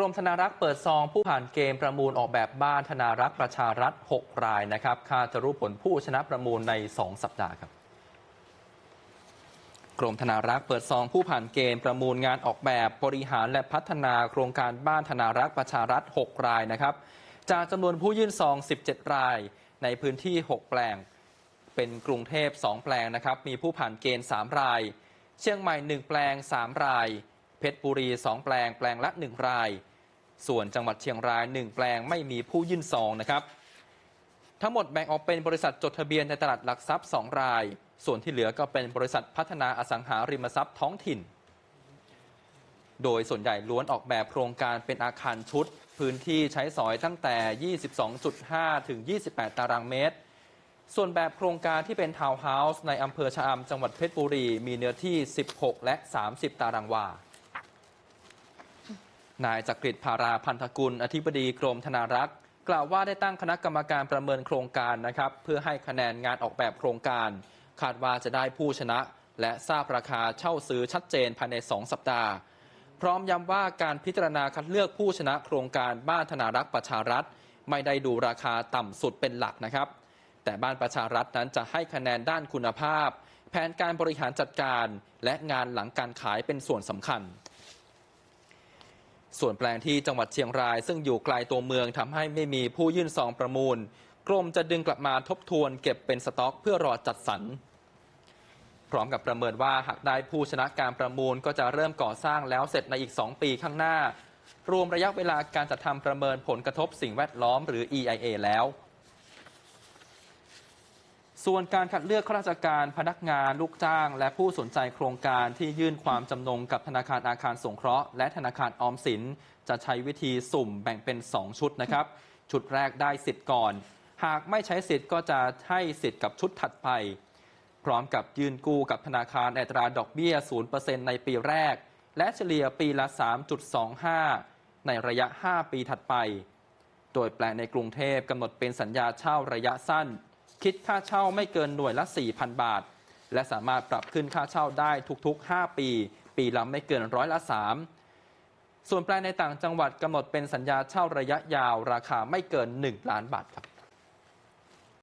รมธนารักษ์เปิดซองผู้ผ่านเกมประมูลออกแบบบ้านธนารักษ์ประชารัฐ 6 รายนะครับคาดจะรู้ผลผู้ชนะประมูลใน 2 สัปดาห์ครับกรมธนารักษ์เปิดซองผู้ผ่านเกณฑ์ประมูลงานออกแบบบริหารและพัฒนาโครงการบ้านธนารักษ์ประชารัฐ 6 รายนะครับ จากจำนวนผู้ยื่นซอง 17 ราย ในพื้นที่ 6 แปลง เป็นกรุงเทพ 2 แปลงนะครับ มีผู้ผ่านเกณฑ์ 3 ราย เชียงใหม่ 1 แปลง 3 ราย เพชรบุรี 2 แปลง แปลงละ 1 ราย ส่วนจังหวัดเชียงราย 1 แปลงไม่มีผู้ยื่นซองนะครับ ทั้งหมดแบ่งออกเป็นบริษัทจดทะเบียนในตลาดหลักทรัพย์ 2 ราย ส่วนที่เหลือก็เป็นบริษัทพัฒนาอสังหาริมทรัพย์ท้องถิ่น โดยส่วนใหญ่ล้วนออกแบบโครงการเป็นอาคารชุด พื้นที่ใช้สอยตั้งแต่ 22.5 ถึง 28 ตารางเมตรส่วนแบบโครงการที่เป็นทาวน์เฮาส์ในอำเภอชะอำจังหวัดเพชรบุรี มีเนื้อที่ 16 และ 30 ตารางวา นายจักริดภาราพันธกุล อธิบดีกรมธนารักษ์ กล่าวว่าได้ตั้งคณะกรรมการประเมินโครงการนะครับ เพื่อให้คะแนนงานออกแบบโครงการ คาดว่าจะได้ผู้ชนะ และทราบราคาเช่าซื้อชัดเจนภายใน 2 สัปดาห์ พร้อมย้ำว่าการพิจารณาคัดเลือกผู้ชนะโครงการบ้านธนารักษ์ประชารัฐ ไม่ได้ดูราคาต่ำสุดเป็นหลักนะครับ แต่บ้านประชารัฐนั้นจะให้คะแนนด้านคุณภาพ แผนการบริหารจัดการ และงานหลังการขายเป็นส่วนสำคัญ ส่วนแปลงที่จังหวัดเชียงราย ซึ่งอยู่ไกลตัวเมืองทำให้ไม่มีผู้ยื่นซองประมูล กรมจะดึงกลับมาทบทวนเก็บเป็นสต็อกเพื่อรอจัดสรร พร้อมกับประเมินว่าหากได้ผู้ชนะการประมูลก็จะเริ่มก่อสร้างแล้วเสร็จในอีก 2 ปีข้างหน้า รวมระยะเวลาการจัดทำประเมินผลกระทบสิ่งแวดล้อมหรือ EIA แล้ว ส่วนการคัดเลือกข้าราชการพนักงานลูกจ้าง และผู้สนใจโครงการที่ยื่นความจำนงกับธนาคารอาคารสงเคราะห์และธนาคารออมสิน จะใช้วิธีสุ่มแบ่งเป็น 2 ชุดนะครับ ชุดแรกได้สิทธิ์ก่อน หากไม่ใช้สิทธิ์ก็จะให้สิทธิ์กับชุดถัดไป พร้อมกับยื่นกู้กับธนาคารอัตราดอกเบี้ย 0%ในปีแรก และเฉลี่ยปีละ 3.25 ในระยะ 5 ปีถัดไป โดยแปลงในกรุงเทพกำหนดเป็นสัญญาเช่าระยะสั้น คิดค่าเช่าไม่เกินหน่วยละ 4,000 บาท และสามารถปรับขึ้นค่าเช่าได้ทุกๆ 5 ปี ปีละไม่เกินร้อยละ 3 ส่วนแปลงในต่างจังหวัดกำหนดเป็นสัญญาเช่าระยะยาว ราคาไม่เกิน 1 ล้านบาทครับ